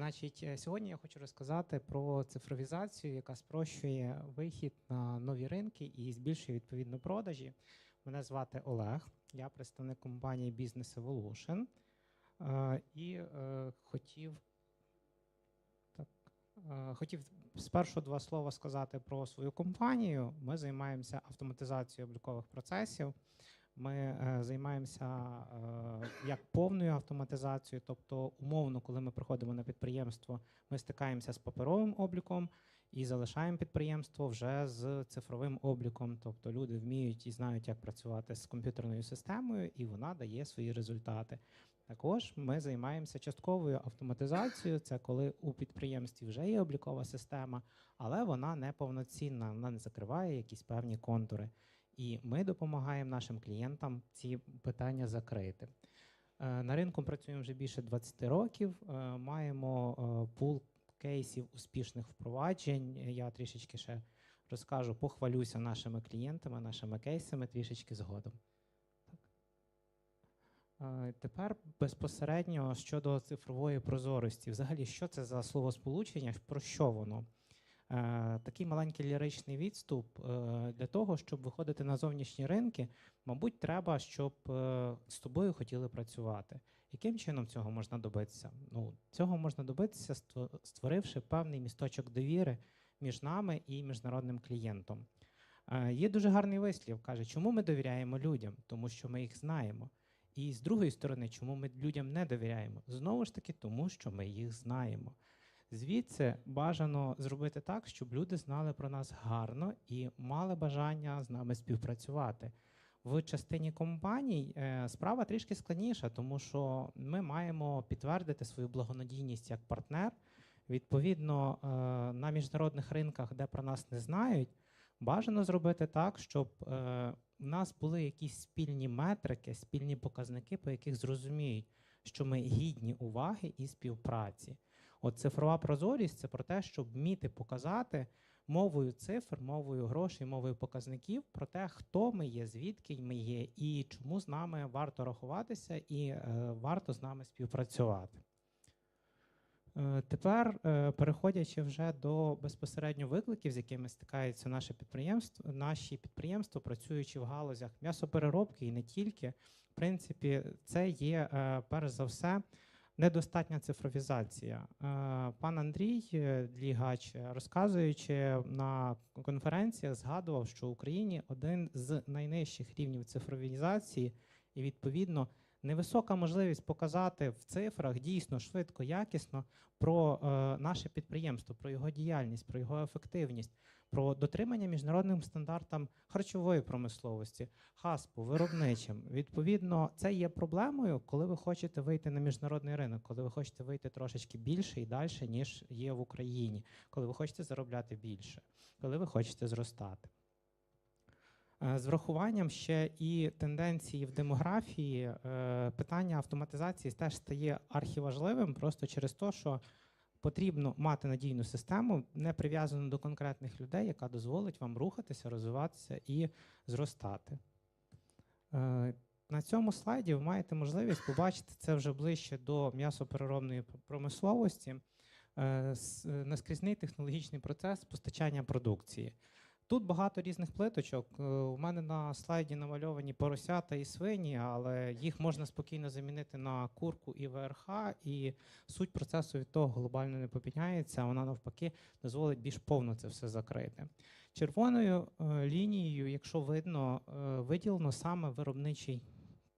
Значить, е, сьогодні я хочу розказати про цифровізацію, яка спрощує вихід на нові ринки і збільшує відповідно продажі. Мене звати Олег, я представник компанії Business Evolution. Е, І е, хотів, так, хотів спершу два слова сказати про свою компанію. Ми займаємося автоматизацією облікових процесів. Ми е, займаємося е, як повною автоматизацією, тобто умовно, коли ми приходимо на підприємство, ми стикаємося з паперовим обліком і залишаємо підприємство вже з цифровим обліком. Тобто люди вміють і знають, як працювати з комп'ютерною системою, і вона дає свої результати. Також ми займаємося частковою автоматизацією. Це коли у підприємстві вже є облікова система, але вона не повноцінна, вона не закриває якісь певні контури. І ми допомагаємо нашим клієнтам ці питання закрити. Е, На ринку працюємо вже більше 20 років. е, Маємо е, пул кейсів успішних впроваджень. Я трішечки ще розкажу, похвалюся нашими клієнтами, нашими кейсами трішечки згодом. Тепер безпосередньо щодо цифрової прозорості. Взагалі, що це за словосполучення? Про що воно? Е, Такий маленький ліричний відступ е, для того, щоб виходити на зовнішні ринки, мабуть, треба, щоб е, з тобою хотіли працювати. Яким чином цього можна добитися? Ну, цього можна добитися, ство- створивши певний місточок довіри між нами і міжнародним клієнтом. Є дуже гарний вислів, каже, чому ми довіряємо людям? Тому що ми їх знаємо. І з другої сторони, чому ми людям не довіряємо? Знову ж таки, тому що ми їх знаємо. Звідси бажано зробити так, щоб люди знали про нас гарно і мали бажання з нами співпрацювати. В частині компаній е, справа трішки складніша, тому що ми маємо підтвердити свою благонадійність як партнер. Відповідно, е, на міжнародних ринках, де про нас не знають, бажано зробити так, щоб е, в нас були якісь спільні метрики, спільні показники, по яких зрозуміють, що ми гідні уваги і співпраці. От цифрова прозорість це про те, щоб вміти показати мовою цифр, мовою грошей, мовою показників про те, хто ми є, звідки ми є, і чому з нами варто рахуватися і е, варто з нами співпрацювати. Е, Тепер, е, переходячи вже до безпосередньо викликів, з якими стикаються наше підприємство, наші підприємства, працюючи в галузях м'ясопереробки і не тільки, в принципі, це є е, перш за все недостатня цифровізація. Е, Пан Андрій е, Длігач, е, розказуючи на конференціях, згадував, що в Україні один з найнижчих рівнів цифровізації, і відповідно невисока можливість показати в цифрах дійсно швидко, якісно про е, наше підприємство, про його діяльність, про його ефективність, про дотримання міжнародним стандартам харчової промисловості, хаспу, виробничим. Відповідно, це є проблемою, коли ви хочете вийти на міжнародний ринок, коли ви хочете вийти трошечки більше і далі, ніж є в Україні, коли ви хочете заробляти більше, коли ви хочете зростати. Е, З врахуванням ще і тенденції в демографії, е, питання автоматизації теж стає архіважливим просто через те, що потрібно мати надійну систему, не прив'язану до конкретних людей, яка дозволить вам рухатися, розвиватися і зростати. Е, На цьому слайді ви маєте можливість побачити це вже ближче до м'ясопереробної промисловості, е, е, наскрізний технологічний процес постачання продукції. Тут багато різних плиточок. Е, У мене на слайді намальовані поросята і свині, але їх можна спокійно замінити на курку і ВРХ, і суть процесу від того глобально не попіняється. Вона навпаки дозволить більш повно це все закрити. Червоною е, лінією, якщо видно, е, виділено саме виробничий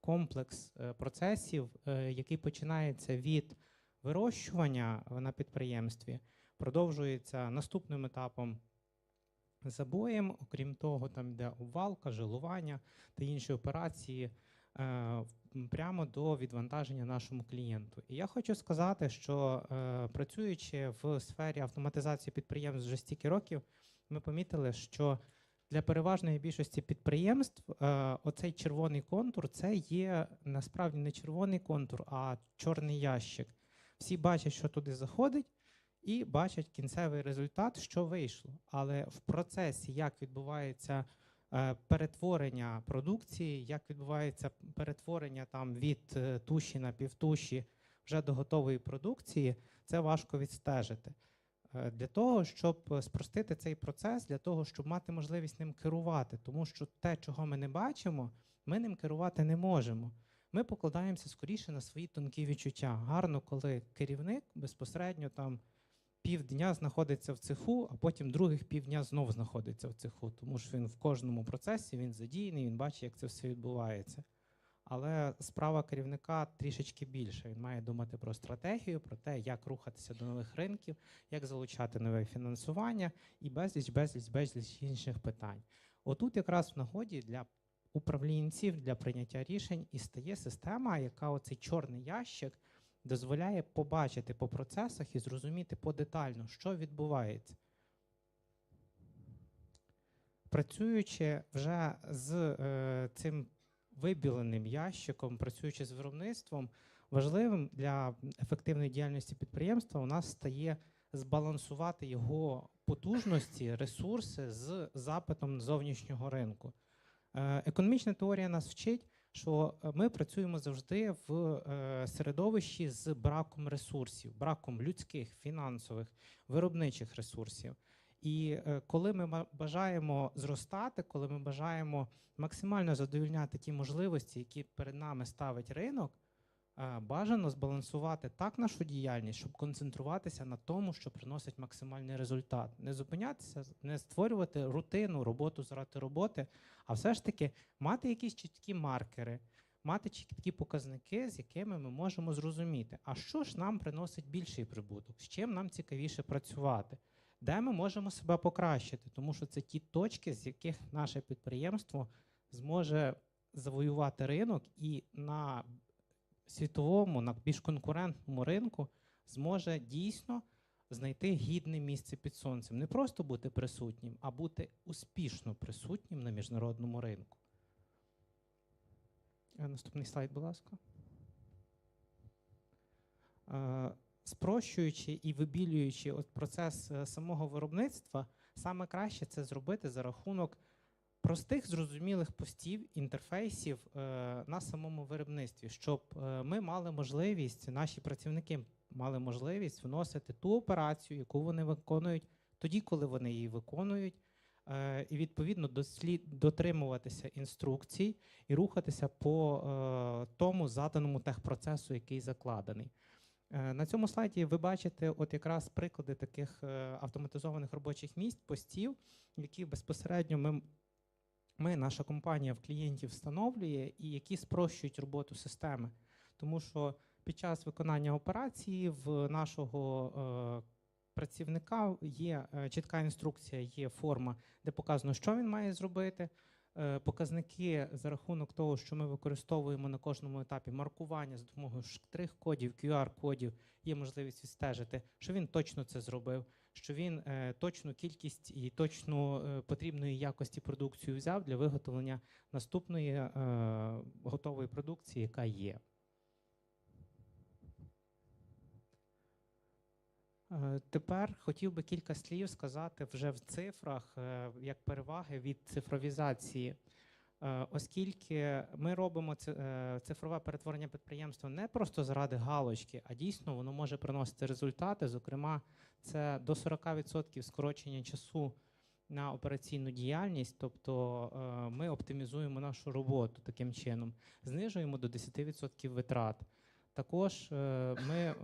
комплекс процесів, який починається від вирощування на підприємстві, продовжується наступним етапом забоєм. Окрім того, там йде обвалка, жилування та інші операції е, прямо до відвантаження нашому клієнту. І я хочу сказати, що е, працюючи в сфері автоматизації підприємств вже стільки років, ми помітили, що для переважної більшості підприємств е, оцей червоний контур це є насправді не червоний контур, а чорний ящик. Всі бачать, що туди заходить, і бачать кінцевий результат, що вийшло. Але в процесі, як відбувається е, перетворення продукції, як відбувається перетворення там від е, туші на півтуші вже до готової продукції, це важко відстежити. Е, Для того, щоб спростити цей процес, для того, щоб мати можливість ним керувати, тому що те, чого ми не бачимо, ми ним керувати не можемо. Ми покладаємося скоріше на свої тонкі відчуття. Гарно, коли керівник безпосередньо там півдня знаходиться в цеху, а потім других півдня знов знаходиться в цеху, тому що він в кожному процесі він задіяний, він бачить, як це все відбувається. Але справа керівника трішечки більше. Він має думати про стратегію, про те, як рухатися до нових ринків, як залучати нове фінансування і безліч, безліч, безліч інших питань. Отут якраз в нагоді для управлінців для прийняття рішень і стає система, яка оцей чорний ящик дозволяє побачити по процесах і зрозуміти подетально, що відбувається. Працюючи вже з е, цим вибіленим ящиком, працюючи з виробництвом, важливим для ефективної діяльності підприємства у нас стає збалансувати його потужності, ресурси з запитом зовнішнього ринку. Е, Економічна теорія нас вчить, що е, ми працюємо завжди в е, середовищі з браком ресурсів, браком людських, фінансових, виробничих ресурсів. І е, коли ми бажаємо зростати, коли ми бажаємо максимально задовільняти ті можливості, які перед нами ставить ринок, бажано збалансувати так нашу діяльність, щоб концентруватися на тому, що приносить максимальний результат. Не зупинятися, не створювати рутину, роботу заради роботи, а все ж таки мати якісь чіткі маркери, мати чіткі показники, з якими ми можемо зрозуміти, а що ж нам приносить більший прибуток, з чим нам цікавіше працювати, де ми можемо себе покращити, тому що це ті точки, з яких наше підприємство зможе завоювати ринок і на світовому, на більш конкурентному ринку зможе дійсно знайти гідне місце під сонцем. Не просто бути присутнім, а бути успішно присутнім на міжнародному ринку. Е, Наступний слайд, будь ласка. Е, Спрощуючи і вибілюючи процес е, самого виробництва, саме краще це зробити за рахунок простих зрозумілих постів, інтерфейсів е, на самому виробництві, щоб е, ми мали можливість, наші працівники мали можливість вносити ту операцію, яку вони виконують тоді, коли вони її виконують, е, і відповідно дослід, дотримуватися інструкцій і рухатися по е, тому заданому техпроцесу, який закладений. Е, На цьому слайді ви бачите от якраз приклади таких автоматизованих робочих місць, постів, які безпосередньо ми, ми, наша компанія в клієнтів встановлює і які спрощують роботу системи. Тому що під час виконання операції в нашого е, працівника є е, чітка інструкція, є форма, де показано, що він має зробити. Е, Показники за рахунок того, що ми використовуємо на кожному етапі маркування з допомогою штрих-кодів, QR-кодів, є можливість відстежити, що він точно це зробив, що він е, точну кількість і точну е, потрібної якості продукцію взяв для виготовлення наступної е, готової продукції, яка є. Тепер хотів би кілька слів сказати вже в цифрах як переваги від цифровізації, оскільки ми робимо е, цифрове перетворення підприємства не просто заради галочки, а дійсно воно може приносити результати. Зокрема, це до 40% скорочення часу на операційну діяльність, тобто е, ми оптимізуємо нашу роботу таким чином, знижуємо до 10% витрат. Також е, ми е,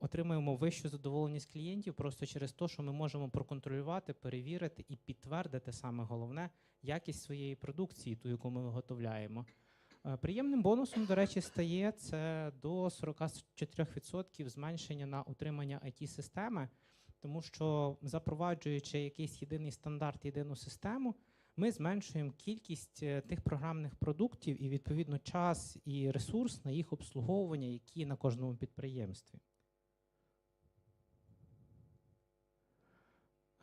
отримуємо вищу задоволеність клієнтів просто через те, що ми можемо проконтролювати, перевірити і підтвердити саме головне якість своєї продукції, ту, яку ми виготовляємо. Е, Приємним бонусом, до речі, стає це до 44% зменшення на утримання it системи тому що запроваджуючи якийсь єдиний стандарт, єдину систему, ми зменшуємо кількість е, тих програмних продуктів і відповідно час і ресурс на їх обслуговування, які на кожному підприємстві.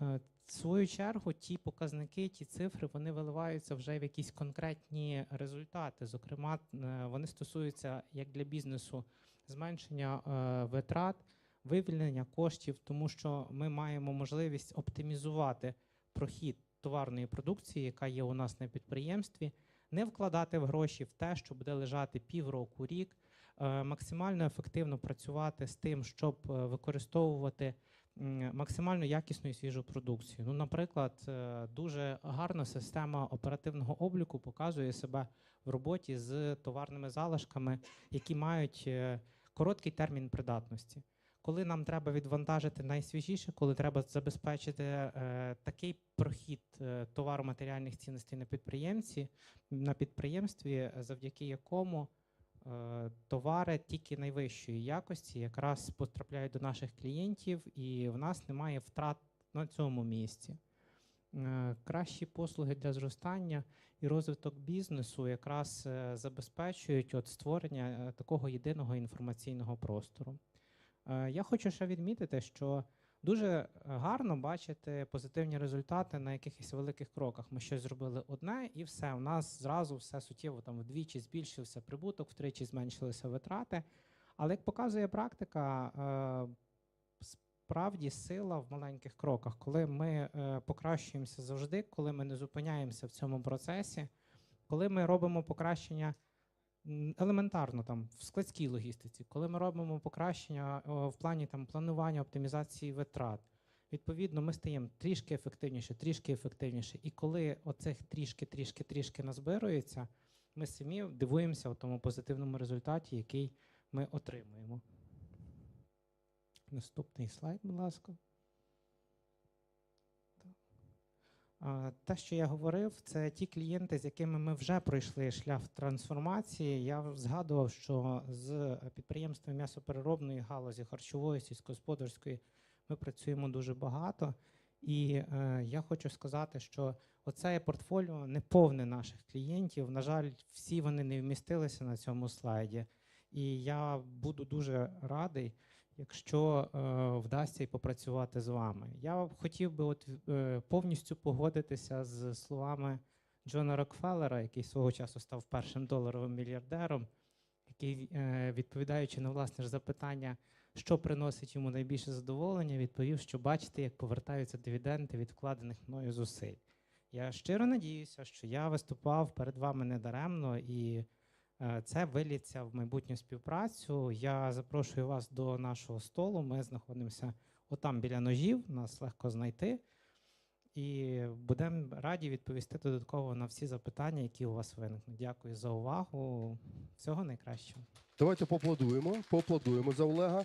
Е, В свою чергу, ті показники, ті цифри, вони виливаються вже в якісь конкретні результати. Зокрема, е, вони стосуються як для бізнесу зменшення витрат, вивільнення коштів, тому що ми маємо можливість оптимізувати прохід товарної продукції, яка є у нас на підприємстві, не вкладати в гроші в те, що буде лежати півроку, рік, е, максимально ефективно працювати з тим, щоб е, використовувати максимально якісну і свіжу продукцію. Ну, наприклад, е, дуже гарна система оперативного обліку показує себе в роботі з товарними залишками, які мають короткий термін придатності. Коли нам треба відвантажити найсвіжіше, коли треба забезпечити е, такий прохід е, товару матеріальних цінностей на підприємці, на підприємстві, завдяки якому е, товари тільки найвищої якості якраз потрапляють до наших клієнтів, і в нас немає втрат на цьому місці. Е, Кращі послуги для зростання і розвиток бізнесу якраз е, забезпечують от створення е, такого єдиного інформаційного простору. Е, Я хочу ще відмітити, що дуже гарно бачити позитивні результати на якихось великих кроках. Ми щось зробили одне, і все. У нас зразу все суттєво там вдвічі збільшився прибуток, втричі зменшилися витрати. Але як показує практика, е, справді сила в маленьких кроках, коли ми е, покращуємося завжди, коли ми не зупиняємося в цьому процесі, коли ми робимо покращення елементарно там в складській логістиці, коли ми робимо покращення в плані там планування оптимізації витрат. Відповідно, ми стаємо трішки ефективніше, трішки ефективніше. І коли оцих трішки, трішки, трішки назбирується, ми самі дивуємося в тому позитивному результаті, який ми отримуємо. Наступний слайд, будь ласка. Так. А, Те, що я говорив, це ті клієнти, з якими ми вже пройшли шлях трансформації. Я згадував, що з підприємствами м'ясопереробної галузі, харчової, сільськогосподарської ми працюємо дуже багато. І е, я хочу сказати, що оце портфоліо не повне наших клієнтів. На жаль, всі вони не вмістилися на цьому слайді. І я буду дуже радий, якщо е, вдасться і попрацювати з вами. Я хотів би от, е, повністю погодитися з словами Джона Рокфеллера, який свого часу став першим доларовим мільярдером, який, е, відповідаючи на власне ж запитання, що приносить йому найбільше задоволення, відповів, що бачите, як повертаються дивіденди від вкладених мною зусиль. Я щиро надіюся, що я виступав перед вами недаремно і це виліться в майбутню співпрацю. Я запрошую вас до нашого столу. Ми знаходимося отам біля ножів, нас легко знайти. І будемо раді відповісти додатково на всі запитання, які у вас виникнуть. Дякую за увагу. Всього найкращого. Давайте поаплодуємо, поаплодуємо за Олега.